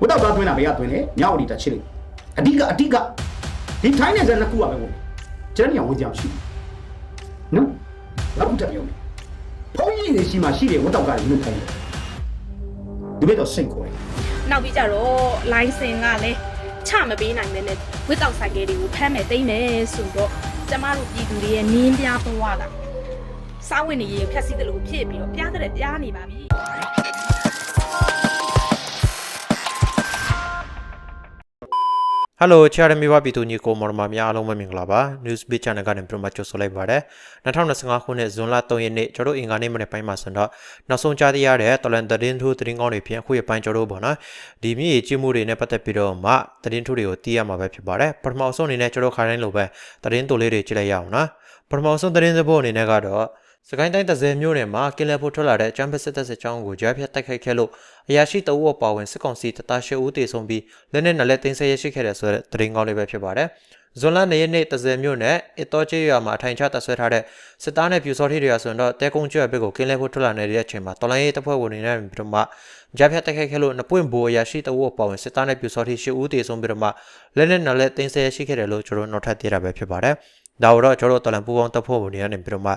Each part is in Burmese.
ဝတ်တော့ကားသွင်းတာဘယ်ကသွင်းလဲမြောက်ဝတီတက်ချစ်လိအဓိကအဓိကဒီထိုင်းနယ်စပ်နှစ်ခုကပဲဝင်ကျွန်တော်ညဝင်ကြအောင်ရှိနော်လောက်ခုတက်ပြောမယ်ဘုန်းကြီးတွေရှိမှရှိတယ်ဝတ်တော့ကားတွေမြို့ထိုင်းတယ်ဒီဘက်တော့စိတ်ခေါ်တယ်နောက်ပြီးကြတော့ license ကလည်းချမပေးနိုင်တဲ့နဲ့ဝစ်တောက်ဆိုင်ကယ်တွေကိုဖမ်းမယ်တိမ့်မယ်ဆိုတော့ကျမတို့ပြည်သူတွေရဲ့နင်းပြားသွားတာစားဝင်နေရေဖြတ်စည်းတယ်လို့ဖြစ်ပြီးတော့ပြားတဲ့ပြားနေပါပြီ ဟယ်လိုချာရမီဝပြည်သူညီကိုမော်မများအားလုံးပဲမင်္ဂလာပါ News Beat Channel ကနေပြန်မကြိုဆိုလိုက်ပါရစေ2025ခုနှစ်ဇွန်လ3ရက်နေ့ကျွန်တော်တို့အင်္ဂါနေ့မနေ့ပိုင်းမှာဆိုတော့နောက်ဆုံးကြားသိရတဲ့တလန်သတင်းထိုးသတင်းကောင်းတွေဖြင့်အခုရပိုင်းကျွန်တော်တို့ပေါ့နော်ဒီမြေကြီးမှုတွေနဲ့ပတ်သက်ပြီးတော့မှသတင်းထိုးတွေကိုသိရမှာပဲဖြစ်ပါတယ်ပထမဆုံးအနေနဲ့ကျွန်တော်ခါတိုင်းလိုပဲသတင်းတိုလေးတွေကြည့်လိုက်ရအောင်နော်ပထမဆုံးသတင်းစပို့အနေနဲ့ကတော့ စကိုင်းတိုင်းတဇယ်မြို့နယ်မှာကင်လယ်ဖို့ထွက်လာတဲ့ကျမ်းပစစ်တပ်စစ်ကြောင်းကိုကြားဖြတ်တိုက်ခိုက်ခဲ့လို့အရာရှိတအုပ်အပါဝင်စစ်ကောင်စီတသားရှစ်ဦးတေဆုံးပြီးလက်နက်နဲ့လက်သိမ်းဆဲရရှိခဲ့တဲ့ဆိုတဲ့သတင်းကောင်းလေးပဲဖြစ်ပါတယ်။ဇွန်လ၂ရက်နေ့တဇယ်မြို့နယ်အစ်တော်ကျေးရွာမှာအထိုင်ချတပ်ဆွဲထားတဲ့စစ်သားနဲ့ပြူစောထီတွေကဆိုရင်တော့တဲကုန်းကျွတ်ဘက်ကိုကင်းလဲဖို့ထွက်လာနေတဲ့အချိန်မှာတော်လိုင်းရေးတပ်ဖွဲ့ဝင်တွေနဲ့ပြီးတော့မှကြားဖြတ်တိုက်ခိုက်ခဲ့လို့နပွင့်ဘူအရာရှိတအုပ်အပါဝင်စစ်သားနဲ့ပြူစောထီရှစ်ဦးတေဆုံးပြီးတော့မှလက်နက်နဲ့လက်သိမ်းဆဲရရှိခဲ့တယ်လို့ကျွန်တော်နောက်ထပ်သိရတာပဲဖြစ်ပါတယ်။ ဒါတော့ကျွန်တော်တို့တော်လန်ပူပေါင်းတပ်ဖွဲ့ဝင်တွေကနေပြီးတော့မှ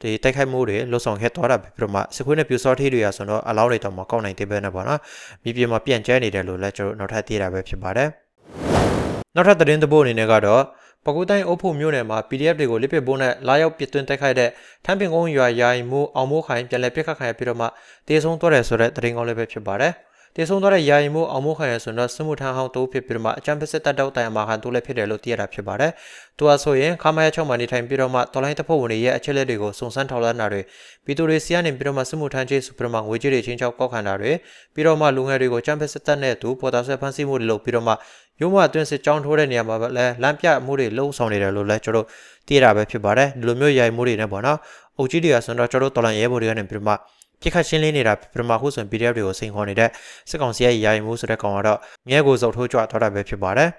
ဒီတိုက်ခိုက်မှုတွေလှုပ်ဆောင်ခဲ့သွားတာပဲပြီးတော့မှစခွေးနဲ့ပြူစောထီတွေရဆိုတော့အလောင်းတွေတော့မကောက်နိုင်သေးပဲနဲ့ပေါ့နော်မြေပြင်မှာပြန့်ကျဲနေတယ်လို့လည်းကျွန်တော်နောက်ထပ်သိရတာပဲဖြစ်ပါတယ်နောက်ထပ်သတင်းသဘောအနေနဲ့ကတော့ပကူတိုင်းအုပ်ဖို့မြို့နယ်မှာ PDF တွေကိုလစ်ပစ်ဘုံနဲ့လာရောက်ပစ်သွင်းတိုက်ခိုက်တဲ့ထမ်းပင်ကုန်းရွာယာယီမှုအောင်မိုးခိုင်ပြန်လည်ပြစ်ခတ်ခံရပြီးတော့မှတေဆုံးသွားတယ်ဆိုတဲ့သတင်းကောင်းလေးပဲဖြစ်ပါတယ် တေဆုံးသွားတဲ့ယာယီမှုအောင်မိုးခိုင်ရဆိုတော့စမှုထန်းဟောင်းတိုးဖြစ်ပြီးတော့မှအချမ်းပစစ်တပ်တောက်တိုင်အမာခံတိုးလည်းဖြစ်တယ်လို့သိရတာဖြစ်ပါတယ်။သူဟာဆိုရင်ခမာရ6မှာနေထိုင်ပြီးတော့မှတော်လိုင်းတပ်ဖွဲ့ဝင်တွေရဲ့အချက်လက်တွေကိုစုံစမ်းထောက်လှမ်းတာတွေပြည်သူတွေစီကနေပြီးတော့မှစမှုထန်းချင်းစုပြီးတော့မှငွေကြေးတွေချင်းချောက်ကောက်ခံတာတွေပြီးတော့မှလူငယ်တွေကိုချမ်းပစစ်တပ်နဲ့အတူပေါ်တာဆွဲဖမ်းဆီးမှုတွေလုပ်ပြီးတော့မှရုံးမအတွင်းစစ်ကြောင်းထိုးတဲ့နေရာမှာလည်းလမ်းပြမှုတွေလှုံ့ဆော်နေတယ်လို့လည်းကျွန်တော်တို့သိရတာပဲဖြစ်ပါတယ်။ဒီလိုမျိုးရိုင်မှုတွေနဲ့ပေါ့နော်။အုပ်ကြီးတွေကဆိုတော့ကျွန်တော်တို့တော်လိုင်းရဲဘော်တွေကနေပြီးတော့မှ ပြစ်ခတ်ရှင်းလင်းနေတာပထမခုဆိုရင် PDF တွေကိုစိန်ခေါ်နေတဲ့စစ်ကောင်စီရဲ့ယာယီမှုဆိုတဲ့ကောင်ကတော့ငဲကိုစုပ်ထိုးကြွသွားတာပဲဖြစ်ပါတယ်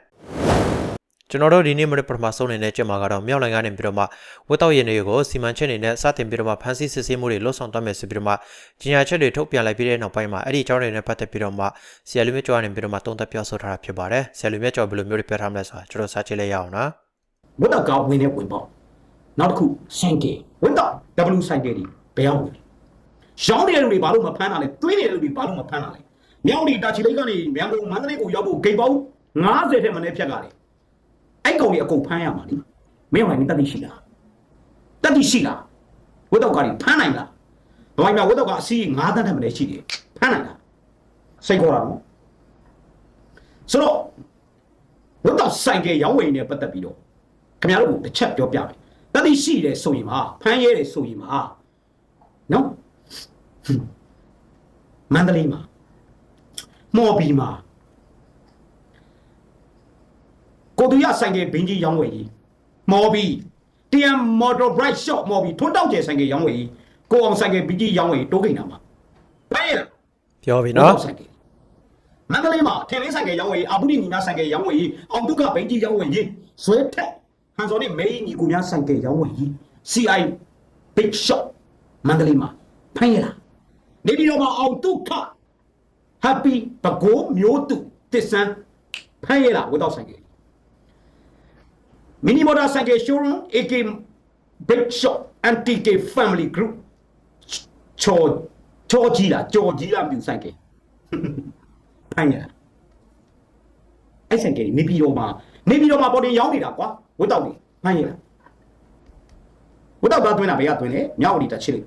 ကျွန်တော်တို့ဒီနေ့မနေ့ပထမဆုံးအနေနဲ့ကြက်မှာကတော့မြောက်နိုင်ငံနေပြီးတော့မှဝတ်တောက်ရင်တွေကိုစီမံချက်နေနဲ့စတင်ပြီးတော့မှဖန်ဆီးစစ်ဆေးမှုတွေလှုပ်ဆောင်သွားမယ်ဆိုပြီးတော့မှကြီးညာချက်တွေထုတ်ပြန်လိုက်ပြီးတဲ့နောက်ပိုင်းမှာအဲ့ဒီအကြောင်းတွေနဲ့ပတ်သက်ပြီးတော့မှဆရာလူမြတ်ကျော်ကနေပြီးတော့မှတုံ့တက်ပြောဆိုထားတာဖြစ်ပါတယ်ဆရာလူမြတ်ကျော်ဘယ်လိုမျိုးတွေပြောထားမလဲဆိုတာကျွန်တော်စကြည့်လိုက်ရအောင်နော်ဝတ်တော့ကားဝင်နေဝင်ပေါ့နောက်တစ်ခုဆိုင်ကယ်ဝတ်တော့ W ဆိုင်ကယ်ဒီဘယ်အောင်ဝင် ရောင်းနေတဲ့လူတွေဘာလို့မဖမ်းတာလဲတွေးနေတဲ့လူတွေဘာလို့မဖမ်းတာလဲမြောက်ဝတီတာချီလိတ်ကနေမြန်ကုန်မန္တလေးကိုရောက်ဖို့ဂိတ်ပေါင်း90ထက်မနည်းဖြတ်လာတယ်အဲ့ကောင်ကြီးအကုန်ဖမ်းရမှာလीမင်းအောင်လည်းတတိရှိလားတတိရှိလားဝတ်တော့ကားကြီးဖမ်းနိုင်လားဘာမှမဝတ်တော့ကားအစီး9တန်းထက်မနည်းရှိတယ်ဖမ်းနိုင်လားစိတ်ခေါ်တာနော်ဆိုတော့ဝတ်တော့ဆိုင်ကယ်ရောင်းဝယ်နေပတ်သက်ပြီးတော့ခင်ဗျားတို့ကိုတစ်ချက်ပြောပြမယ်တတိရှိတယ်ဆိုရင်ပါဖမ်းရဲတယ်ဆိုရင်ပါနော်ဟွန်း မန္တလေးမှာမော်ဘီမှာကိုတူရဆိုင်ကယ်ဘင်းကြီးရောင်းဝယ်ကြီးမော်ဘီ TM Motor Bright Shop မော်ဘီထွန်းတောက်ကျယ်ဆိုင်ကယ်ရောင်းဝယ်ကြီးကိုအောင်ဆိုင်ကယ်ဘင်းကြီးရောင်းဝယ်ကြီးတိုးကိန်းတာမှာဖမ်းရဲလားပြောပြီနော်ဆိုင်ကယ်မန္တလေးမှာထင်လင်းဆိုင်ကယ်ရောင်းဝယ်ရေးအာဘူးဒီညီနာဆိုင်ကယ်ရောင်းဝယ်ရေးအောင်တုကဘိန်းကြီးရောင်းဝယ်ရေးဇွဲထက်ဟန်စော်နေမေးညီကိုများဆိုင်ကယ်ရောင်းဝယ်ရေး CI Big Shop မန္တလေးမှာဖမ်းရလား နေပြည်တော်မှာအောင်တုခ Happy ဘကိုးမျိုးတုတစ်ဆန်းဖမ်းရလားဝတ်တော့ဆိုင်ကယ်မီနီမော်တာဆိုင်ကယ် showroom AK Big Shop NTK Family Group ချောချောကြီးလားကြော်ကြီးလားမြူဆိုင်ကယ်ဖမ်းရတာအဲ့ဆိုင်ကယ်နေပြည်တော်မှာနေပြည်တော်မှာပေါ်တင်ရောင်းနေတာကွာဝတ်တော့နေဖမ်းရတာဝတ်တော့ဘာသွင်းတာဘယ်ကသွင်းလဲမြောက်ဝတီတက်ချစ်လိ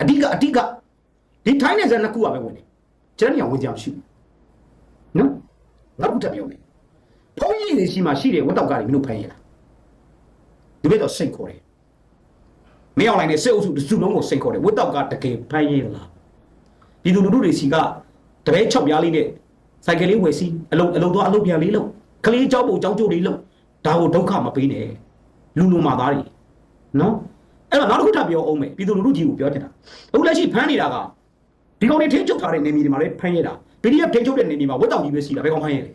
အဓိကအဓိက ဒီထိုင်းနယ်စပ်နှစ်ခုကပဲဝင်နေကျွန်တော်ညဝင်ကြအောင်ရှိဘူးနော်နောက်ခုတက်ပြောမယ်ဖုန်းကြီးတွေရှိမှရှိတယ်ဝတ်တော့ကားတွေမင်းတို့ဖမ်းရတာဒီဘက်တော့စိတ်ခေါ်တယ်မင်းအောင်လိုက်နေစစ်အုပ်စုတစ်စုလုံးကိုစိတ်ခေါ်တယ်ဝတ်တော့ကားတကယ်ဖမ်းရလားဒီလူလူတို့တွေစီက တပည့်6ပြားလေးနဲ့စိုက်ကယ်လေးဝယ်စီအလုံးအလုံးသွားအလုံးပြန်လေးလုံးကလေးเจ้าပုံเจ้าကျိုးလေးလုံးဒါကိုဒုက္ခမပေးနဲ့လူလူမာသားတွေနော်အဲ့တော့နောက်တစ်ခုထပ်ပြောအောင်မယ်ပြည်သူလူထုကြီးကိုပြောချင်တာအခုလက်ရှိဖမ်းနေတာက ဒီကောင်တွေထိန်းချုပ်ထားတဲ့နေမြေတွေမှာလည်းဖမ်းရတာ PDF ထိန်းချုပ်တဲ့နေမြေမှာဝတ်တောင်ကြီးပဲစီတာဘယ်ကောင်ဖမ်းရလဲ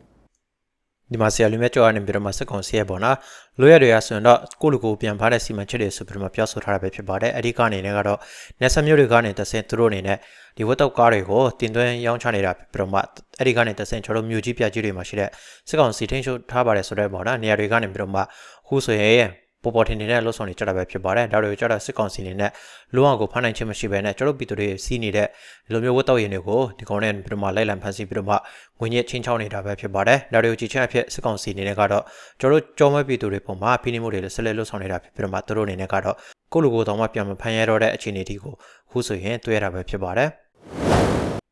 ဒီမှာဆရာလူမြတ်ကျော်ကနေပြီးတော့မှစစ်ကောင်စီရဲ့ပေါ့နော်လိုရတွေရဆိုရင်တော့ကိုလူကိုပြန်ဖားတဲ့စီမံချက်တွေဆိုပြီးတော့မှပြောဆိုထားတာပဲဖြစ်ပါတယ်အဲ့ဒီကနေလည်းကတော့နေဆက်မျိုးတွေကနေတဆင်သူတို့အနေနဲ့ဒီဝတ်တော့ကားတွေကိုတင်သွင်းရောင်းချနေတာဖြစ်ပြီးတော့မှအဲ့ဒီကနေတဆင်ကျွန်တော်တို့မြို့ကြီးပြကြီးတွေမှာရှိတဲ့စစ်ကောင်စီထိန်းချုပ်ထားပါတယ်ဆိုတဲ့ပေါ့နော်နေရာတွေကနေပြီးတော့မှခုဆိုရင် ပေါ်ပေါ်ထင်နေတဲ့လှုပ်ဆောင်နေကြတာပဲဖြစ်ပါတယ်ဒါတွေကိုကြတော့စစ်ကောင်စီအနေနဲ့လုံးဝကိုဖမ်းနိုင်ခြင်းမရှိဘဲနဲ့ကျွန်တော်တို့ပြည်သူတွေစီးနေတဲ့ဒီလိုမျိုးဝတ်တော့ရင်တွေကိုဒီကောင်နဲ့ပြီးတော့မှလိုက်လံဖမ်းဆီးပြီးတော့မှငွေညစ်ချင်းချောင်းနေတာပဲဖြစ်ပါတယ်ဒါတွေကိုကြည့်ချင်းအဖြစ်စစ်ကောင်စီအနေနဲ့ကတော့ကျွန်တော်တို့ကြောမဲပြည်သူတွေပုံမှာဖိနှိပ်မှုတွေလည်းဆက်လက်လှုပ်ဆောင်နေတာဖြစ်ပြီးတော့မှသူတို့အနေနဲ့ကတော့ကိုလူကိုတောင်မှပြန်မဖမ်းရတော့တဲ့အခြေအနေဒီကိုခုဆိုရင်တွေ့ရတာပဲဖြစ်ပါတယ်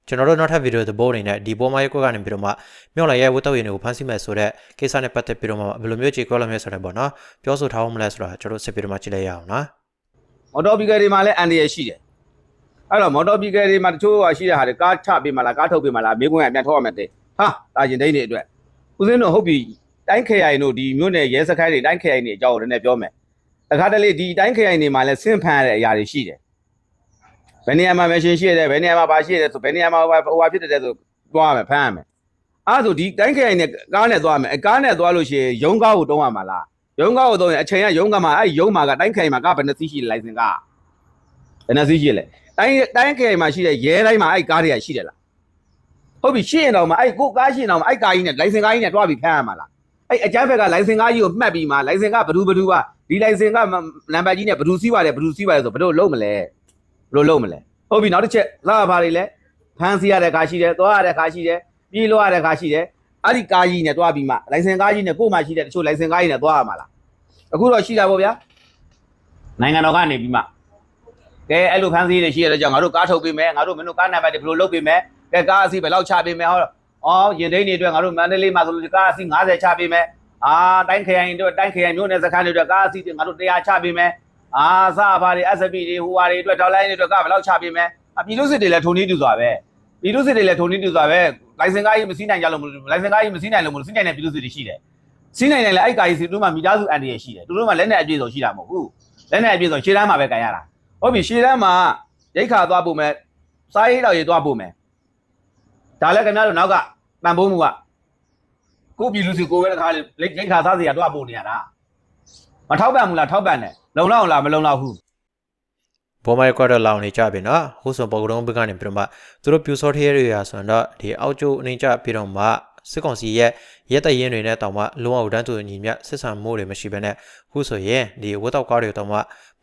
ကျွန်တော်တို့နောက်ထပ်ဗီဒီယိုသဘောအနေနဲ့ဒီပေါ်မှာရက်ကွက်ကနေပြီးတော့မှမြောက်လိုက်ရဲ့ဝတ်တော့ရင်တွေကိုဖမ်းဆီးမယ်ဆိုတဲ့ကိစ္စနဲ့ပတ်သက်ပြီးတော့မှဘယ်လိုမျိုးကြေကွက်လို့မျိုးဆိုတဲ့ပေါ့နော်ပြောဆိုထားအောင်မလဲဆိုတာကျွန်တော်တို့စစ်ပြီးတော့မှကြည့်လိုက်ရအောင်နော်မော်တော်ဘီကယ်တွေမှာလည်းအန်ဒီရရှိတယ်အဲ့တော့မော်တော်ဘီကယ်တွေမှာတချို့ဟာရှိတဲ့ဟာတွေကားချပေးမှလားကားထုတ်ပေးမှလားမိကွန်းကပြန်ထုတ်ရမယ်တဲ့ဟာတာကျင်တိန်တွေအတွက်ဦးစင်းတို့ဟုတ်ပြီတိုင်းခရိုင်တို့ဒီမြို့နယ်ရဲစခန်းတွေတိုင်းခရိုင်တွေအကြောင်းကိုလည်းပြောမယ်တခါတလေဒီတိုင်းခရိုင်တွေမှာလည်းဆင့်ဖန်ရတဲ့အရာတွေရှိတယ် ဘယ်နေရာမှာမရှင်ရှိရတယ်ဘယ်နေရာမှာဘာရှိရတယ်ဆိုဘယ်နေရာမှာဟိုဟာဖြစ်တယ်ဆိုသွားရမယ်ဖမ်းရမယ်အဲ့ဒါဆိုဒီတိုင်းခရိုင်နဲ့ကားနဲ့သွားမယ်အကားနဲ့သွားလို့ရှိရင်ရုံးကားကိုတုံးရမှာလားရုံးကားကိုတုံးရင်အချိန်ကရုံးကားမှာအဲ့ရုံးမှာကတိုင်းခရိုင်မှာကဘယ်နှစီးရှိလိုင်စင်ကဘယ်နှစီးရှိလဲတိုင်းတိုင်းခေတ်မှာရှိတဲ့ရဲတိုင်းမှာအဲ့ကားတွေကရှိတယ်လားဟုတ်ပြီရှိရင်တော့မှအဲ့ကိုကားရှိရင်တော့မှအဲ့ကားကြီးနဲ့လိုင်စင်ကားကြီးနဲ့တွားပြီးဖမ်းရမှာလားအဲ့အကြမ်းဖက်ကလိုင်စင်ကားကြီးကိုမှတ်ပြီးမှလိုင်စင်ကဘဒူဘဒူပါဒီလိုင်စင်ကနံပါတ်ကြီးနဲ့ဘဒူစီးပါတယ်ဘဒူစီးပါတယ်ဆိုဘယ်လိုလုံးမလဲ ဘယ်လိုလုံးမလဲဟုတ်ပြီနောက်တစ်ချက်လာပါလေလဲဖမ်းစီရတဲ့ခါရှိတယ်သွားရတဲ့ခါရှိတယ်ပြေးလို့ရတဲ့ခါရှိတယ်အဲ့ဒီကားကြီးနဲ့တွားပြီးမှလိုင်စင်ကားကြီးနဲ့ကို့မှရှိတဲ့တချို့လိုင်စင်ကားကြီးနဲ့တွားရမှာလားအခုတော့ရှိတာပေါ့ဗျာနိုင်ငံတော်ကနေပြီးမှကဲအဲ့လိုဖန်စီတွေရှိရတဲ့ကြောင့်ငါတို့ကားထုတ်ပေးမယ်ငါတို့မင်းတို့ကားနံပါတ်တွေဘယ်လိုလုပ်ပေးမယ်ကဲကားအစီဘယ်လောက်ချပေးမယ်ဟောအော်ရင်ဒိန်းတွေအတွက်ငါတို့မန္တလေးမှာဆိုလို့ကားအစီ90ချပေးမယ်အာတိုင်းခရိုင်တို့တိုင်းခရိုင်မြို့နယ်စခန်းတွေအတွက်ကားအစီတွေငါတို့100ချပေးမယ် အာစဘာတွေ SB တွေဟိုဟာတွေအတွက်ဒေါ်လာတွေအတွက်ကားဘယ်လောက်ချပေးမယ်အပြည်လူစစ်တွေလည်းထုံနည်းတူစွာပဲပြည်လူစစ်တွေလည်းထုံနည်းတူစွာပဲလိုင်စင်ကားကြီးမစီးနိုင်ကြလို့မလို့လိုင်စင်ကားကြီးမစီးနိုင်လို့မလို့စီးနိုင်တဲ့ပြည်လူစစ်တွေရှိတယ်စီးနိုင်တယ်လည်းအဲ့ကားကြီးစီတို့မှမိသားစုအန်ဒီရရှိတယ်သူတို့မှလက်နဲ့အပြည့်စုံရှိတာမဟုတ်ဘူးလက်နဲ့အပြည့်စုံရှေ့တန်းမှာပဲကန်ရတာဟုတ်ပြီရှေ့တန်းမှာရိတ်ခါသွားဖို့မယ်စားရေးတော့ရေးသွားဖို့မယ်ဒါလည်းခင်ဗျားတို့နောက်ကပံပိုးမှုကကိုပြည်လူစီကိုပဲတစ်ခါလေရိတ်ခါစားစီရသွားဖို့နေရတာမထောက်ပံ့ဘူးလားထောက်ပံ့တယ် လုံလောက်လားမလုံလောက်ဘူးဘောမိုက်ကွက်တော့လောင်နေကြပြီနော်ဟိုဆိုပေါ်ကတုံးဘက်ကနေပြီးတော့မှသူတို့ပြူစောထရဲတွေရာဆိုတော့ဒီအောက်ကျိုးအင်းကြပြီးတော့မှစစ်ကောင်စီရဲ့ရဲတရင်တွေနဲ့တောင်မှလုံးဝတန်းတူညီမြစစ်ဆန်မှုတွေမရှိဘဲနဲ့ခုဆိုရင်ဒီဝတ်တော့ကားတွေတောင်မှ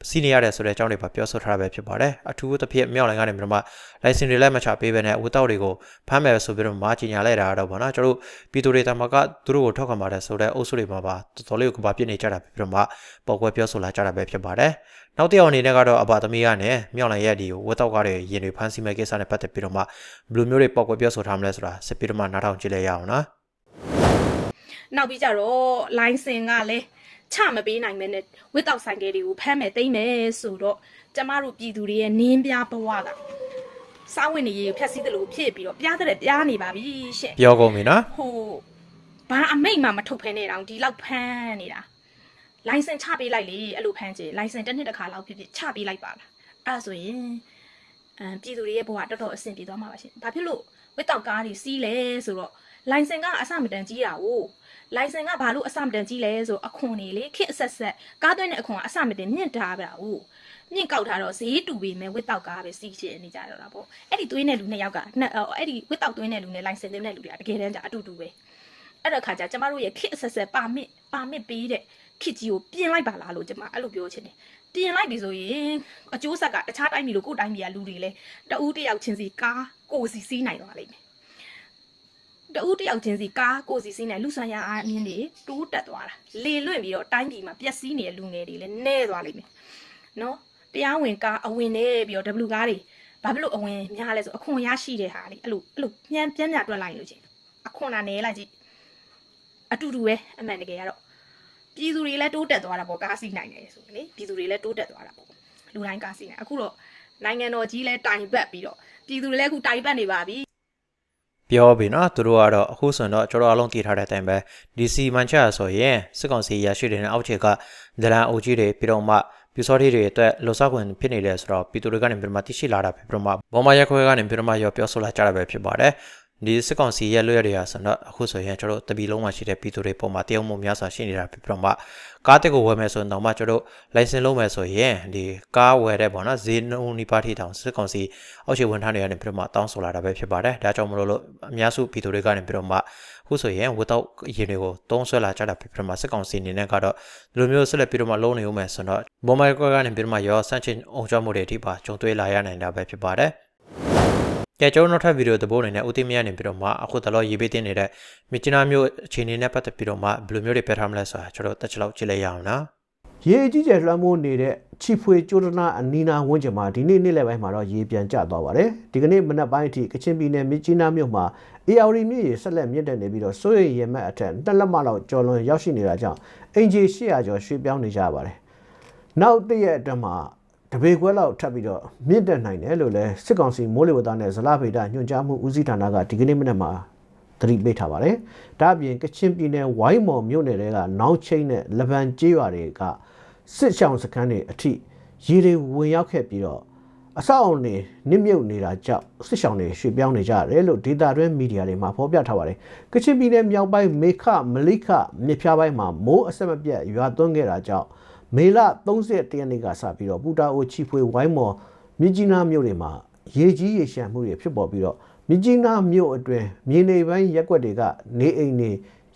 စီးနေရတယ်ဆိုတဲ့အကြောင်းတွေပါပြောဆိုထားတာပဲဖြစ်ပါတယ်အထူးသဖြင့်မြောက်လိုင်းကနေပြီးတော့မှလိုင်စင်တွေလည်းမချပေးဘဲနဲ့ဝတ်တော့တွေကိုဖမ်းမယ်ဆိုပြီးတော့မှကြီးညာလိုက်တာတော့ဗောနော်ကျွန်တော်တို့ပြည်သူတွေတောင်မှကသူတို့ကိုထောက်ခံပါတယ်ဆိုတဲ့အုပ်စုတွေမှာပါတော်တော်လေးကိုကပါပြစ်နေကြတာပြီးတော့မှပေါ်ကွဲပြောဆိုလာကြတာပဲဖြစ်ပါတယ်နောက်တစ်ယောက်အနေနဲ့ကတော့အဘာသမီးကနေမြောက်လိုင်ရဲ့ဒီဝတ်တော့ကားတွေရင်တွေဖမ်းဆီးမဲ့ကိစ္စနဲ့ပတ်သက်ပြီးတော့မှဘယ်လိုမျိုးတွေပေါက်ကွဲပြောဆိုထားမလဲဆိုတာစစ်ပြီးတော့မှနားထောင်ကြည့်လိုက်ရအောင်နော်နောက်ပြီးကြတော့ license ကလည်း ချမပေးနိုင်မဲနဲ့ဝစ်တောက်ဆိုင်ကယ်တွေကိုဖမ်းမယ်တိမ့်မယ်ဆိုတော့ကျမတို့ပြည်သူတွေရဲ့နင်းပြဘဝကစားဝင်နေရေကိုဖျက်ဆီးတယ်လို့ဖြစ်ပြီးတော့ပြားတဲ့ပြားနေပါပြီရှင်ပြောကုန်ပြီနော်ဟိုဘာအမိတ်မှမထုတ်ဖဲနေတော့ဒီလောက်ဖမ်းနေတာလိုင်စင်ချပေးလိုက်လေအဲ့လိုဖမ်းချင်လိုင်စင်တစ်နှစ်တစ်ခါလောက်ဖြစ်ဖြစ်ချပေးလိုက်ပါလားအဲ့ဒါဆိုရင်အမ်ပြည်သူတွေရဲ့ဘဝတော်တော်အဆင်ပြေသွားမှာပါရှင်ဘာဖြစ်လို့ဝစ်တောက်ကားတွေစီးလဲဆိုတော့လိုင်စင်ကအစမတန်ကြီးတာကို လိုင်စင်ကဘာလို့အစမတန်ကြီးလဲဆိုတော့အခွန်နေလေခစ်အဆက်ဆက်ကားသွင်းတဲ့အခွန်ကအစမတန်မြင့်တာပါဘူးမြင့်ကောက်ထားတော့ဈေးတူပေမဲ့ဝစ်တောက်ကားပဲစီးချင်နေကြတော့တာပေါ့အဲ့ဒီသွင်းတဲ့လူနှစ်ယောက်ကနှစ်အော်အဲ့ဒီဝစ်တောက်သွင်းတဲ့လူနဲ့လိုင်စင်သွင်းတဲ့လူတွေကတကယ်တမ်းကျအတူတူပဲအဲ့တော့ခါကျကျမတို့ရဲ့ခစ်အဆက်ဆက်ပါမစ်ပါမစ်ပေးတဲ့ခစ်ကြီးကိုပြင်လိုက်ပါလားလို့ကျမအဲ့လိုပြောချင်တယ်ပြင်လိုက်ပြီဆိုရင်အကျိုးဆက်ကတခြားတိုင်းပြည်လိုကိုယ့်တိုင်းပြည်ကလူတွေလဲတဦးတစ်ယောက်ချင်းစီကားကိုယ်စီစီးနိုင်သွားလိမ့်မယ် တဦးတစ်ယောက်ချင်းစီကားကိုယ်စီစီးနိုင်လူဆိုင်ရာအမြင်တွေတိုးတက်သွားတာလေလွင့်ပြီးတော့တိုင်းပြည်မှာပျက်စီးနေတဲ့လူငယ်တွေလည်းနှဲသွားလိမ့်မယ်နော်တရားဝင်ကားအဝင်နေပြီးတော့ W ကားတွေဘာဖြစ်လို့အဝင်များလဲဆိုအခွန်ရရှိတဲ့ဟာလေအဲ့လိုအဲ့လိုပြန်ပြန်ပြတွက်လိုက်လို့ချင်းအခွန်နာနေလိုက်ကြည့်အတူတူပဲအမှန်တကယ်ကတော့ပြည်သူတွေလည်းတိုးတက်သွားတာပေါ့ကားစီးနိုင်တယ်ဆိုရင်လေပြည်သူတွေလည်းတိုးတက်သွားတာပေါ့လူတိုင်းကားစီးနိုင်အခုတော့နိုင်ငံတော်ကြီးလည်းတိုင်ပတ်ပြီးတော့ပြည်သူတွေလည်းအခုတိုင်ပတ်နေပါပြီ ပြောပြီနော်သူတို့ကတော့အခုဆိုတော့ကျွန်တော်အလုံးတည်ထားတဲ့အတိုင်းပဲ DC မန်ချက်ဆိုရင်စစ်ကောင်စီရရှိတဲ့အောက်ခြေကဒလန်အိုကြီးတွေပြီးတော့မှပြူစောတိတွေအတွက်လောစားခွင့်ဖြစ်နေတယ်ဆိုတော့ပြည်သူတွေကနေပြီးတော့မှသိရှိလာတာဖြစ်ပြီးတော့မှဘောမရက်ခွဲကနေပြီးတော့မှရောပြောဆိုလာကြတာပဲဖြစ်ပါတယ် ဒီစစ်ကောင်စီရဲ့လွှဲရရဆိုတော့အခုဆိုရင်ကျွန်တော်တို့တပီလုံးမှာရှိတဲ့ပြည်သူတွေပုံမှာတရုံမှုများစွာရှိနေတာဖြစ်ပြီးတော့မှကားတက်ကိုဝယ်မယ်ဆိုရင်တော့မှကျွန်တော်တို့ license လုံးမယ်ဆိုရင်ဒီကားဝယ်တဲ့ပေါ့နော်ဈေးနှုန်းဒီပါတီတောင်စစ်ကောင်စီအောက်ခြေဝန်ထမ်းတွေကနေပြီးတော့မှတောင်းဆိုလာတာပဲဖြစ်ပါတယ်ဒါကြောင့်မလို့လို့အများစုပြည်သူတွေကနေပြီးတော့မှအခုဆိုရင် without ရင်တွေကိုတုံးဆွဲလာကြတာဖြစ်ပြီးတော့မှစစ်ကောင်စီအနေနဲ့ကတော့ဒီလိုမျိုးဆက်လက်ပြီးတော့မှလုံးနေဦးမယ်ဆိုတော့ဘုံမိုက်ကွက်ကနေပြီးတော့မှရောဆန့်ချင်အောင်ကြမှုတွေအထိပါကြုံတွေ့လာရနိုင်တာပဲဖြစ်ပါတယ် ကြကျွန်တော်နောက်ထပ်ဗီဒီယိုသဘောအနေနဲ့ဦးသိမရနေပြီးတော့မှအခုတလောရေးပေးတင်နေတဲ့မြချနာမျိုးအခြေအနေနဲ့ပတ်သက်ပြီးတော့မှဘယ်လိုမျိုးတွေပြထားမလဲဆိုတာကျွန်တော်တက်ချလောက်ကြည့်လိုက်ရအောင်နော်ရေအကြီးကျယ်လွှမ်းမိုးနေတဲ့ချီဖွေကျိုးဒနာအနီးနာဝန်းကျင်မှာဒီနေ့နေ့လယ်ပိုင်းမှာတော့ရေပြန်ကျသွားပါတယ်ဒီကနေ့မနက်ပိုင်းအထိကချင်ပြည်နယ်မြစ်ကြီးနားမြို့မှာ AR မြစ်ရေဆက်လက်မြင့်တက်နေပြီးတော့စိုးရိမ်ရေမှတ်အထက်တက်လက်မလောက်ကျော်လွန်ရောက်ရှိနေတာကြောင့်အင်ဂျီ800ကျော်ရွှေ့ပြောင်းနေကြပါတယ်နောက်တစ်ရက်အတွင်းမှာ တပေခွဲလောက်ထပ်ပြီးတော့မြင့်တက်နိုင်တယ်လို့လည်းစစ်ကောင်စီမိုးလေဝသနဲ့ဇလဗေဒညွှန်ကြားမှုဦးစီးဌာနကဒီကနေ့မနက်မှာသတိပေးထားပါတယ်။ဒါ့အပြင်ကချင်ပြည်နယ်ဝိုင်းမော်မြို့နယ်တွေကနောင်ချိတ်နဲ့လဗန်ကျေးရွာတွေကစစ်ရှောင်းစခန်းတွေအထိရေတွေဝင်ရောက်ခဲ့ပြီးတော့အဆောက်အုံတွေနစ်မြုပ်နေတာကြောင့်စစ်ရှောင်းတွေရွှေ့ပြောင်းနေကြရတယ်လို့ဒေတာတွင်းမီဒီယာတွေမှာဖော်ပြထားပါတယ်။ကချင်ပြည်နယ်မြောက်ပိုင်းမေခမလိခမြစ်ဖျားပိုင်းမှာမိုးအဆက်မပြတ်ရွာသွန်းခဲ့တာကြောင့် မေလ31ရက်နေ့ကစပြီးတော့ပူတာအိုချီဖွေဝိုင်းမော်မြစ်ကြီးနားမြို့တွေမှာရေကြီးရေရှမ်းမှုတွေဖြစ်ပေါ်ပြီးတော့မြကြီးနားမြို့အတွင်းမြေနေပိုင်းရက်ကွက်တွေကနေအိမ်တွေ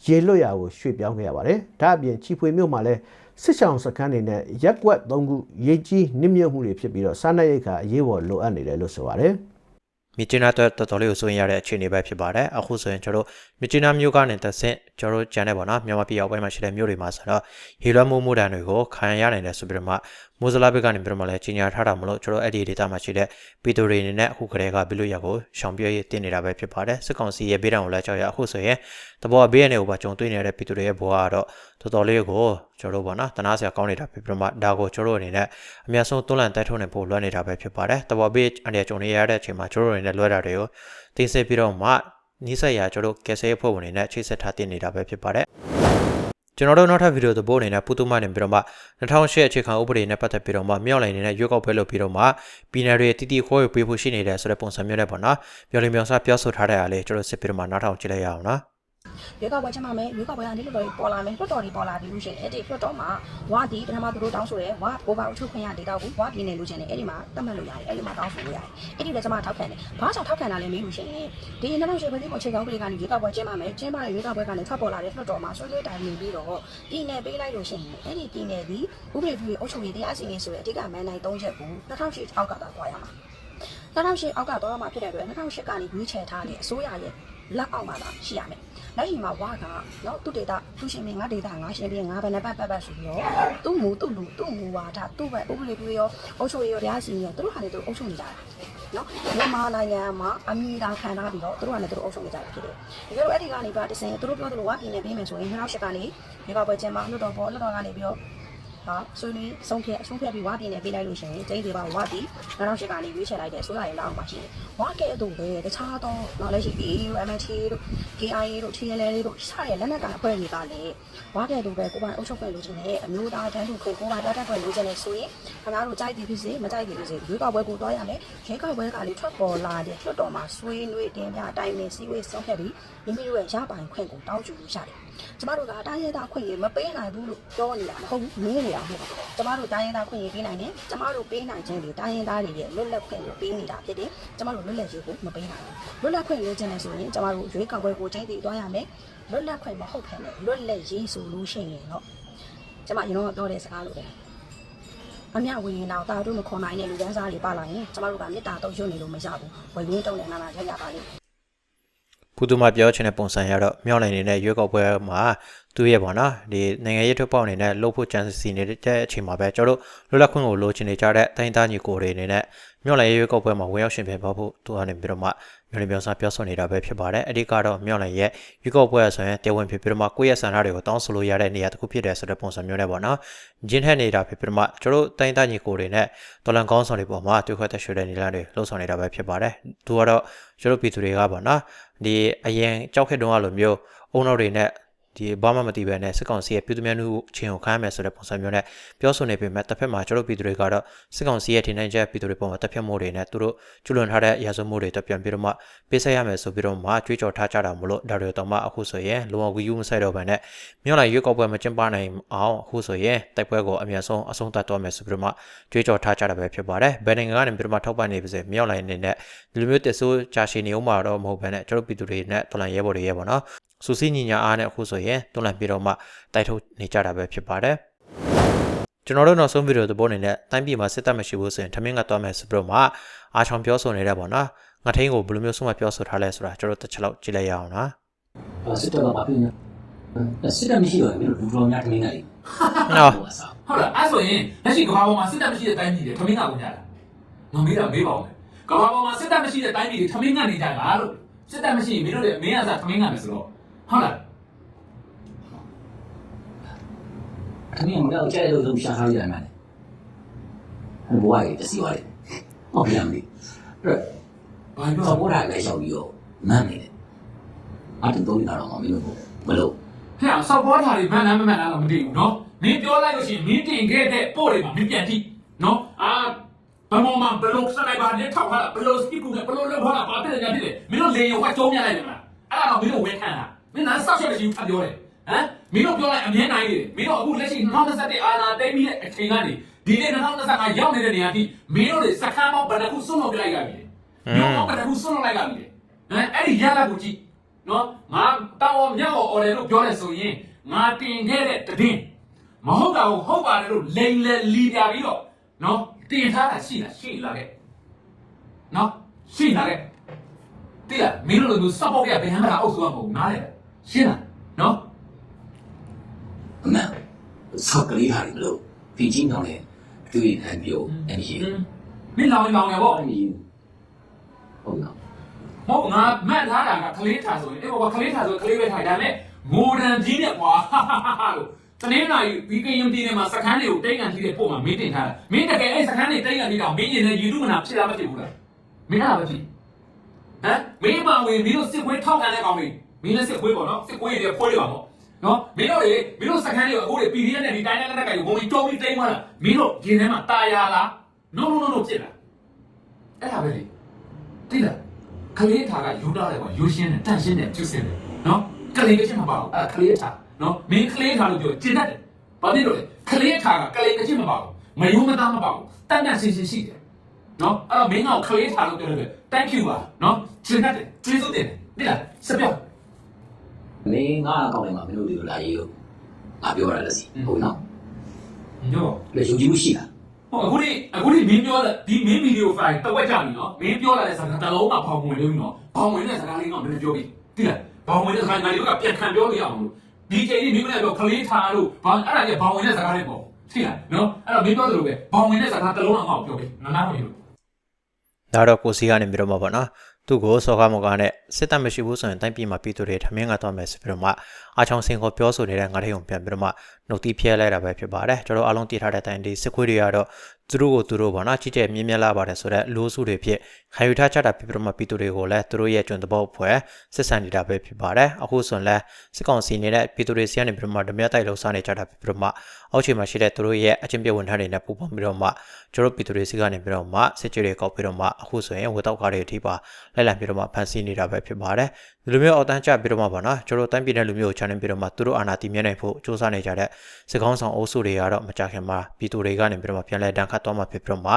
ရေလွတ်ရာကိုရွှေ့ပြောင်းခဲ့ရပါတယ်။ဒါအပြင်ချီဖွေမြို့မှာလည်းစစ်ဆောင်စခန်းတွေနဲ့ရက်ကွက်၃ခုရေကြီးနစ်မြုပ်မှုတွေဖြစ်ပြီးတော့စားနပ်ရိက္ခာအရေးပေါ်လိုအပ်နေတယ်လို့ဆိုပါတယ်။မြစ်ကျနာတော့တော်တော်လေးကိုစိုးရင်ရတဲ့အခြေအနေပဲဖြစ်ပါတယ်အခုဆိုရင်ကျွန်တော်တို့မြစ်ကျနာမြို့ကနေတက်ဆင့်ကျွန်တော်တို့ကျန်တဲ့ပေါ့နော်မြန်မာပြည်အောက်ပိုင်းမှာရှိတဲ့မြို့တွေမှာဆိုတော့ဟီလွမ်းမှုမှုတန်တွေကိုခံရနိုင်တယ်ဆိုပြီးတော့မှမိုးစလာဘက်ကနေပြီးတော့မှလည်းကြီးညာထားတာမလို့ကျွန်တော်အဲ့ဒီဒေတာမှာရှိတဲ့ပြည်သူတွေအနေနဲ့အခုကတည်းကဘီလို့ရကိုရှောင်ပြရေးတင်နေတာပဲဖြစ်ပါတယ်စစ်ကောင်စီရဲ့ဘေးဒဏ်ကိုလည်းကြောက်ရအခုဆိုရင်တဘောဘေးရနေကိုပါကြုံတွေ့နေတဲ့ပြည်သူတွေရဲ့ဘဝကတော့တော်တော်လေးကိုကျွန်တော်တို့ပေါ့နော်တနာစရာကောင်းနေတာဖြစ်ပြီးတော့မှဒါကိုကျွန်တော်တို့အနေနဲ့အများဆုံးတွန်းလှန်တိုက်ထုတ်နေဖို့လွှမ်းနေတာပဲဖြစ်ပါတယ်တဘောဘေးအနေနဲ့ကြုံနေရတဲ့အချိန်မှာကျွန်တော်တို့အနေနဲ့လွှဲတာတွေကိုတင်ဆက်ပြီးတော့မှ နီးစပ်ရာကျွန်တော်တို့ကယ်ဆယ်ရေးဖွဲ့ဝင်တွေနဲ့ချိတ်ဆက်ထားတင်နေတာပဲဖြစ်ပါတယ်ကျွန်တော်တို့နောက်ထပ်ဗီဒီယိုသဘောအနေနဲ့ပူတူမနေပြီးတော့မှ2008အခြေခံဥပဒေနဲ့ပတ်သက်ပြီးတော့မှမြောက်လိုင်းနေတဲ့ရွေးကောက်ပွဲလုပ်ပြီးတော့မှပြည်နယ်တွေတီတီခွဲဝေပေးဖို့ရှိနေတယ်ဆိုတဲ့ပုံစံမျိုးနဲ့ပေါ့နော်ပြောလင်ပြောင်စားပြောဆိုထားတဲ့အရာလေးကျွန်တော်စစ်ပြီးတော့မှနောက်ထောင်ကြည့်လိုက်ရအောင်နော် ရွေးကောက်ပွဲချမှမယ်ရွေးကောက်ပွဲကနေလွတ်တော်တွေပေါ်လာမယ်လွတ်တော်တွေပေါ်လာပြီးလို့ရှိရင်အဲ့ဒီလွတ်တော်မှာဝါဒီပထမသူတို့တောင်းဆိုရဲဝါဘိုးဘာအုပ်ချုပ်ခွင့်ရဒေတာကိုဝါပြည်နယ်လို့ချင်တယ်အဲ့ဒီမှာတတ်မှတ်လို့ရတယ်အဲ့ဒီမှာတောင်းဆိုလို့ရတယ်အဲ့ဒီလည်းကျွန်မထောက်ခံတယ်ဘာကြောင့်ထောက်ခံတာလဲမေးလို့ရှိရင်ဒီနောက်ရှိဖွဲ့စည်းပုံအခြေခံဥပဒေကနေရွေးကောက်ပွဲကျင်းပမယ်ကျင်းပတဲ့ရွေးကောက်ပွဲကနေထွက်ပေါ်လာတဲ့လွတ်တော်မှာဆွေးနွေးတိုင်ပင်ပြီးတော့ပြည်နယ်ပေးလိုက်လို့ရှိရင်အဲ့ဒီပြည်နယ်ဒီဥပဒေပြုအုပ်ချုပ်ရေးတရားစီရင်ဆိုတဲ့အဓိကမန်နိုင်၃ချက်ကို2008အောက်ကသာသွားရမှာ2008အောက်ကသွားရမှာဖြစ်တဲ့အတွက်2008ကနေရွေးချယ်ထားတဲ့အစိုးရရဲ့လက်အောက်မှာသာရှိရမယ်။ လက်ရှိမှာဝါကနော်သူ့ဒေတာသူရှင်မင်းငါဒေတာငါရှင်ပြီးငါဘယ်နဲ့ပတ်ပတ်ပတ်ဆိုပြီးတော့သူ့မူသူ့လူသူ့မူဝါဒသူ့ဘက်ဥပဒေပြုရောအုပ်ချုပ်ရေးရောတရားစီရင်ရောသူတို့ဟာလည်းသူတို့အုပ်ချုပ်နေကြတာ။နော်မြန်မာနိုင်ငံမှာအမြင့်တာခံထားပြီးတော့သူတို့ကလည်းသူတို့အုပ်ချုပ်နေကြတာဖြစ်တယ်။တကယ်လို့အဲ့ဒီကနေပါတစင်သူတို့ပြောသလိုဝါပြည်နယ်ပေးမယ်ဆိုရင်2008ကနေမြေကောက်ပွဲကျင်းပလွတ်တော်ပေါ်လွတ်တော်ကနေပြီးတော့ ဟာဆွေးနွေးဆုံးဖြတ်ဆုံးဖြတ်ပြီးဝါပြည်နယ်ပေးလိုက်လို့ရှိရင်ကျင်းတွေပါဝါပြည်2008ကနေရွေးချယ်လိုက်တဲ့ဆိုရရင်လောက်မှာရှိတယ်။ဝါကဲ့သို့ပဲတခြားသောနောက်လက်ရှိ AU MNT တို့ KIA တို့ TNL တို့စတဲ့လက်နက်ကိုင်အဖွဲ့တွေကလည်းဝါကဲ့သို့ပဲကိုပိုင်အုပ်ချုပ်ခွင့်လိုချင်တယ်အမျိုးသားတန်းတူခွင့်ကိုပိုင်တက်တက်ခွင့်လိုချင်တယ်ဆိုရင်ခင်ဗျားတို့ကြိုက်သည်ဖြစ်စေမကြိုက်သည်ဖြစ်စေရွေးကောက်ပွဲကိုတွားရမယ်ရွေးကောက်ပွဲကလည်းထွက်ပေါ်လာတဲ့လွှတ်တော်မှာဆွေးနွေးတင်ပြတိုင်ပင်စည်းဝေးဆုံးဖြတ်ပြီးမိမိတို့ရဲ့ရပိုင်ခွင့်ကိုတောင်းယူလို့ရတယ် ကျမတို့ကတိုင်းရင်းသားခွင့်ရမပေးနိုင်ဘူးလို့ပြောနေတာမဟုတ်ဘူးနင်းနေတာမဟုတ်ဘူးကျမတို့တိုင်းရင်းသားခွင့်ရပေးနိုင်တယ်ကျမတို့ပေးနိုင်ခြင်းတွေတိုင်းရင်းသားတွေရဲ့လွတ်လပ်ခွင့်ကိုပေးနေတာဖြစ်တယ်ကျမတို့လွတ်လပ်ရေးကိုမပေးနိုင်ဘူးလွတ်လပ်ခွင့်လိုချင်တယ်ဆိုရင်ကျမတို့ရွေးကောက်ပွဲကိုချိန်တည်သွားရမယ်လွတ်လပ်ခွင့်မဟုတ်ဘဲနဲ့လွတ်လပ်ရေးဆိုလို့ရှိရင်တော့ကျမရင်တော့ပြောတဲ့စကားလိုပဲအမြဝရင်တော့တာတို့မခေါ်နိုင်တဲ့လူတန်းစားတွေပါလာရင်ကျမတို့ကမေတ္တာတော့ရွတ်နေလို့မရဘူးဝယ်ရင်းတုံးနေနာနာရရပါလိမ့် ပူတူမပြောချင်တဲ့ပုံစံရတော့မြောက်နိုင်နေတဲ့ရွေးကောက်ပွဲမှာသူရဲ့ပေါ့နော်ဒီနိုင်ငံရေးထုတ်ပေါက်အနေနဲ့လှုပ်ဖို့ကြံစီနေတဲ့အချိန်မှာပဲကျွန်တော်တို့လွတ်လပ်ခွင့်ကိုလိုချင်နေကြတဲ့တိုင်းသားညီကိုတွေအနေနဲ့ မြောက်နိုင်ရွေးကောက်ပွဲမှာဝင်ရောက်ရှင်ပြပါဖို့သူကနေပြီးတော့မှမျိုးလေးပြောစားပြောဆိုနေတာပဲဖြစ်ပါတယ်အဓိကတော့မြောက်နိုင်ရဲ့ရွေးကောက်ပွဲဆိုရင်တရားဝင်ဖြစ်ပြီးတော့မှကိုယ့်ရဲ့ဆန္ဒတွေကိုတောင်းဆိုလို့ရတဲ့နေရာတစ်ခုဖြစ်တယ်ဆိုတဲ့ပုံစံမျိုးနဲ့ပေါ့နော်ဂျင်းထက်နေတာဖြစ်ပြီးတော့မှကျွန်တော်တို့တိုင်းသားညီကိုတွေနဲ့တော်လန်ကောင်းဆောင်တွေပေါ်မှာတွေ့ခွက်သက်ရွှေတဲ့နေလမ်းတွေလှုပ်ဆောင်နေတာပဲဖြစ်ပါတယ်သူကတော့ကျွန်တော်ပြည်သူတွေကပေါ့နော်ဒီအရင်ကြောက်ခက်တုန်းကလိုမျိုးအုံနောက်တွေနဲ့ ဒီဘာမှမသိဘဲနဲ့စစ်ကောင်စီရဲ့ပြည်သူများနုချင်းကိုခံရမယ်ဆိုတဲ့ပုံစံမျိုးနဲ့ပြောဆိုနေပေမဲ့တစ်ဖက်မှာကျွန်တော်ပြည်သူတွေကတော့စစ်ကောင်စီရဲ့ထင်နိုင်ချက်ပြည်သူတွေပုံမှာတပ်ဖြတ်မှုတွေနဲ့သူတို့ကျွလွန်ထားတဲ့ရာဇဝမှုတွေတက်ပြန်ပြီးတော့မှပေးဆက်ရမယ်ဆိုပြီးတော့မှကြွေးကြော်ထားကြတာမလို့ဒါတွေတော့မှအခုဆိုရင်လုံအောင်ဝီယူမဆိုင်တော့ဘဲနဲ့မြို့လိုက်ရွေးကောက်ပွဲမကျင်းပနိုင်အောင်အခုဆိုရင်တိုက်ပွဲကိုအများဆုံးအဆုံးသတ်တော့မယ်ဆိုပြီးတော့မှကြွေးကြော်ထားကြတာပဲဖြစ်ပါတယ်ဘယ်နိုင်ငံကနေပြီးတော့မှထောက်ပံ့နေပါစေမြို့လိုက်အနေနဲ့ဒီလိုမျိုးတက်ဆိုးကြာရှည်နေအောင်မှာတော့မဟုတ်ဘဲနဲ့ကျွန်တော်ပြည်သူတွေနဲ့တော်လန်ရဲဘော်တွေရဲပေါ့နော်စူစီညီညာအားနဲ့အခုဆိုရင်တော်လန်ပြီးတော့မှတိုက်ထုတ်နေကြတာပဲဖြစ်ပါတယ်ကျွန်တော်တို့နောက်ဆုံးဗီဒီယိုသဘောအနေနဲ့တိုင်းပြည်မှာစစ်တပ်မရှိဘူးဆိုရင်ထမင်းကသွားမယ်ဆိုပြီးတော့မှအားချောင်ပြောဆိုနေတယ်ပေါ့နော်ငါထိန်ကိုဘယ်လိုမျိုးဆုံးမပြောဆိုထားလဲဆိုတာကျွန်တော်တို့တစ်ချက်လောက်ကြည့်လိုက်ရအောင်နော်စစ်တပ်ကဘာဖြစ်လဲစစ်တပ်မရှိတော့ဘူးလူတော်များတမင်းကလေးနော်ဟုတ်လားအဲ့ဆိုရင်လက်ရှိကမ္ဘာပေါ်မှာစစ်တပ်မရှိတဲ့တိုင်းပြည်တွေထမင်းကဝင်ကြတာငါမေးတာမေးပါဦးမယ်ကမ္ဘာပေါ်မှာစစ်တပ်မရှိတဲ့တိုင်းပြည်တွေထမင်းကနေကြတာလို့စစ်တပ်မရှိရင်မင်းတို့လည်းမင်းအစားထမင်းကနေဆိုတော့ ဟုတ်လားတမင်းကတော့ကြဲလို့လုံးရှာထားရတယ်မှန်တယ်ဘဝကြီးတစီသွားတယ်ဟုတ်ပြန်ပြီအဲ့ဘာပြောတော့ဘောတာလည်းရှောက်ပြီးတော့မန်းနေတယ်အတူတော့လာတော့မင်းတို့မလို့ဟဲ့ဆောက်ပေါ်ထားတွေမန်လားမမှန်လားတော့မသိဘူးနော်မင်းပြောလိုက်လို့ရှိရင်မင်းတင်ခဲ့တဲ့ပို့တွေမှာမင်းပြန်ကြည့်နော်အာဘမောမှာဘလုံးစနိုက်ပါနဲ့ထောက်ထားတာဘလုံးစကစ်ကူနဲ့ဘလုံးလောက်ထားတာဘာဖြစ်လဲညာဖြစ်လဲမင်းတို့လေရောကကျုံးပြလိုက်တယ်မလားအဲ့ဒါတော့မင်းတို့ဝဲခံတာ မင်းနားဆောက်ချက်ရှိဖတ်ပြောတယ်ဟမ်မင်းတို့ပြောလိုက်အမြဲနိုင်နေတယ်မင်းတို့အခုလက်ရှိ2021အာနာသိမ်းပြီးတဲ့အချိန်ကနေဒီနေ့2025ရောက်နေတဲ့နေရာထိမင်းတို့တွေစကမ်းမောင်းဘယ်နှခုစွန့်လွတ်ပြလိုက်ကြပြီညောင်းမောင်းဘယ်နှခုစွန့်လွတ်လိုက်ကြပြီဟမ်အဲ့ဒီရလာကိုကြည့်နော်ငါတောင်းအောင်မြောက်အောင်အော်တယ်လို့ပြောရဲဆိုရင်ငါတင်ခဲ့တဲ့တည်င်းမဟုတ်တာကိုဟုတ်ပါတယ်လို့လိန်လေလီပြပြီးတော့နော်တင်ထားတာရှိလားရှိလာခဲ့နော်ရှိလာခဲ့တိလားမင်းတို့လိုစပ်ပေါက်ရဘယ်ဟမ်းမလားအောက်ဆိုရမဟုတ်နားလေ ရှင်းလားနော်အမှန်ဆောက်ကလေးဟာမလို့ဖီချင်းတောင်းတယ်အတွေ့အကြုံပြောအမြင်မင်းလောင်လောင်ရပေါ့အမြင်ဟုတ်နော်မဟုတ်ငါမှတ်ထားတာကကလေးထားဆိုရင်အေးဘောကလေးထားဆိုကလေးပဲထားဒါပေမဲ့ငိုဒံကြီးနဲ့ကွာလို့တနင်္လာရီဒီကရင်ပြည်နယ်မှာစခန်းတွေကိုတိတ်ကန်ထိတဲ့ပို့မှာမင်းတင်ထားတာမင်းတကယ်အဲ့စခန်းတွေတိတ်ကန်ထိတော့မင်းရင်လည်းယူတုမနာဖြစ်လားမဖြစ်ဘူးလားမင်းအဲ့ဒါပဲဖြစ်ဟမ်မင်းပါဝင်မင်းတို့စစ်ခွေးထောက်ခံတဲ့ကောင်တွေ မင်းလည်းစစ်ခွေးပေါ့နော်စစ်ခွေးတွေဖိုးတွေပါပေါ့နော်မင်းတို့တွေမင်းတို့စခန်းတွေကိုအခုတွေ PDF နဲ့ဒီတိုင်းနဲ့နဲ့ကတွေဘုံကြီးတုံးပြီးတိတ်သွားတာမင်းတို့ရင်ထဲမှာตายရလား no no no no ဖြစ်လားအဲ့ဒါပဲလေတိလား ကလေးထားကယူတာလေကွာယူရှင်းတယ်တန့်ရှင်းတယ်ပြုစင်းတယ်နော်ကလေးကချင်းမပါဘူးအဲ့ကလေးထားနော်မင်းကလေးထားလို့ပြောကျင်တတ်တယ်ဘာဖြစ်လို့လဲကလေးထားကကလေးကချင်းမပါဘူးမယုံမသားမပါဘူးတန့်တန့်ရှင်းရှင်းရှိတယ်နော်အဲ့တော့မင်းကကလေးထားလို့ပြောတယ် thank you ပါနော်ကျင်တတ်တယ်ကျေးဇူးတင်တယ်ဒီလားစပြော မင်းငါအကောင့်ထဲမှာမင်းတို့ဒီလိုလာရေးလို့ငါပြောရလဲစီဟုတ်နော်ညောလေယူကြည့်မှုရှိလားဟိုအခုဒီအခုဒီမင်းပြောတဲ့ဒီမင်းဗီဒီယိုဖိုင်တဝက်ကြပြီနော်မင်းပြောလာတဲ့စကားတစ်လုံးကဘောင်ဝင်လို့နော်ဘောင်ဝင်တဲ့စကားလေးကမင်းပြောပြီဒီလားဘောင်ဝင်တဲ့စကားငါတို့ကပြန်ခံပြောလို့ရအောင်လို့ဒီချိန်ကြီးမင်းမလည်းပြောကလေးထားလို့ဘာအဲ့ဒါကြီးဘောင်ဝင်တဲ့စကားလေးပေါ့သိလားနော်အဲ့တော့မင်းပြောသလိုပဲဘောင်ဝင်တဲ့စကားတစ်လုံးကငါ့ကိုပြောပြီနားနားမလို့ဒါတော့ကိုစီကနေပြီးတော့မှပေါ့နော် သူ့ကိုစောကာမောကနဲ့စစ်တပ်မရှိဘူးဆိုရင်တိုင်းပြည်မှာပြည်သူတွေထမင်းကတော့မယ်ဆိုပြီးတော့မှ အားချောင်းစင်ကိုပြောဆိုနေတဲ့ငါထိန်ကိုပြန်ပြီးတော့မှနှုတ်တီးဖျဲလိုက်တာပဲဖြစ်ပါတယ်ကျွန်တော်အားလုံးတည်ထားတဲ့အတိုင်းဒီစစ်ခွေးတွေကတော့သူတို့ကိုသူတို့ပေါ့နော်ကြီးကျယ်မြင့်မြတ်လာပါတယ်ဆိုတော့လိုးစုတွေဖြစ်ခံယူထားကြတာဖြစ်ပြီးတော့မှပြည်သူတွေကိုလည်းသူတို့ရဲ့ကျွန်းတဘောဖွဲ့စစ်ဆန်နေတာပဲဖြစ်ပါတယ်အခုဆိုရင်လည်းစစ်ကောင်စီနေတဲ့ပြည်သူတွေစီကနေပြီးတော့မှဓမြတိုက်လုံးစားနေကြတာဖြစ်ပြီးတော့မှအောက်ခြေမှာရှိတဲ့သူတို့ရဲ့အချင်းပြဝန်ထမ်းတွေနဲ့ပူးပေါင်းပြီးတော့မှကျွန်တော်ပြည်သူတွေစီကနေပြီးတော့မှစစ်ကြေတွေကောက်ပြီးတော့မှအခုဆိုရင်ဝတ်တော့ကားတွေအထိပါလိုက်လံပြီးတော့မှဖန်ဆီးနေတာပဲဖြစ်ပါတယ်ဒီလိုမျိုးအောက်တန်းကျပြီးတော့မှပေါ့နော်ကျွန်တော်တိုင်းပြည်တဲ့လူမျိုးကိုချန်နေပြီးတော့မှသူတို့အာဏာတည်မြဲနိုင်ဖို့စ조사နေကြတဲ့စစ်ကောင်းဆောင်အုပ်စုတွေကတော့မကြခင်မှာပြည်သူတွေကနေပြီးတော့မှပြန်လဲတန်းခတ်သွားမှာဖြစ်ပြီးတော့မှ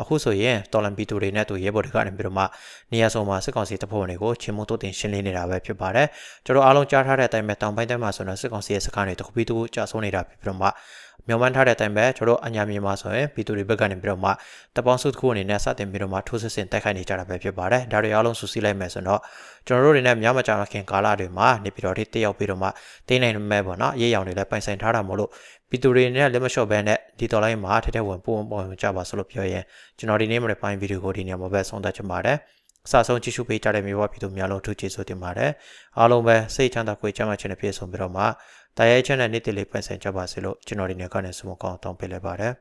အခုဆိုရင်တော်လန်ပြည်သူတွေနဲ့သူရဲဘော်တွေကနေပြီးတော့မှနေရာဆောင်မှာစစ်ကောင်စီတပ်ဖွဲ့ဝင်တွေကိုချင်းမုံတို့တင်ရှင်းလင်းနေတာပဲဖြစ်ပါတယ်ကျွန်တော်အားလုံးကြားထားတဲ့အတိုင်းပဲတောင်ပိုင်းတိုင်းမှာဆိုတော့စစ်ကောင်စီရဲ့စခန်းတွေတစ်ခုပြီးတစ်ခုကြာဆုံးနေတာဖြစ်ပြီးတော့မှ မြောက်မှန်းထားတဲ့အတိုင်းပဲကျွန်တော်အညာမြေမှာဆိုရင်ပြည်သူတွေဘက်ကနေပြီးတော့မှတပေါင်းစုတစ်ခုအနေနဲ့စတင်ပြီးတော့မှထိုးစစ်ဆင်တိုက်ခိုက်နေကြတာပဲဖြစ်ပါတယ်ဒါတွေအားလုံးစုစည်းလိုက်မယ်ဆိုတော့ကျွန်တော်တို့တွေနဲ့မြောက်မကြခင်ကာလတွေမှာနေပြည်တော်တွေတက်ရောက်ပြီးတော့မှတင်းနိုင်မဲ့ပေါ့နော်ရေးရောင်တွေလည်းပိုင်ဆိုင်ထားတာမို့လို့ပြည်သူတွေနဲ့လက်မလျှော့ဘဲနဲ့ဒီတော်လိုင်းမှာထက်ထက်ဝင်ပုံပုံကြပါဆိုလို့ပြောရင်ကျွန်တော်ဒီနေ့မှလည်းပိုင်းဗီဒီယိုကိုဒီနေရာမှာပဲဆုံးသက်ချင်ပါတယ်အစဆုံးကြည့်ရှုပေးကြတဲ့မျိုးပါပြည်သူများလုံးထူးကျေးဇူးတင်ပါတယ်အားလုံးပဲစိတ်ချမ်းသာကိုယ်ချမ်းသာခြင်းနဲ့ပြည့်စုံပြီးတော့မှ တရားချမ်းတဲ့နေ့တည်လေးပိုင်ဆိုင်ကြပါစေလို့ကျွန်တော်ဒီနေ့ကနေဆုမကောင်းတောင်းပေးလိုက်ပါတယ်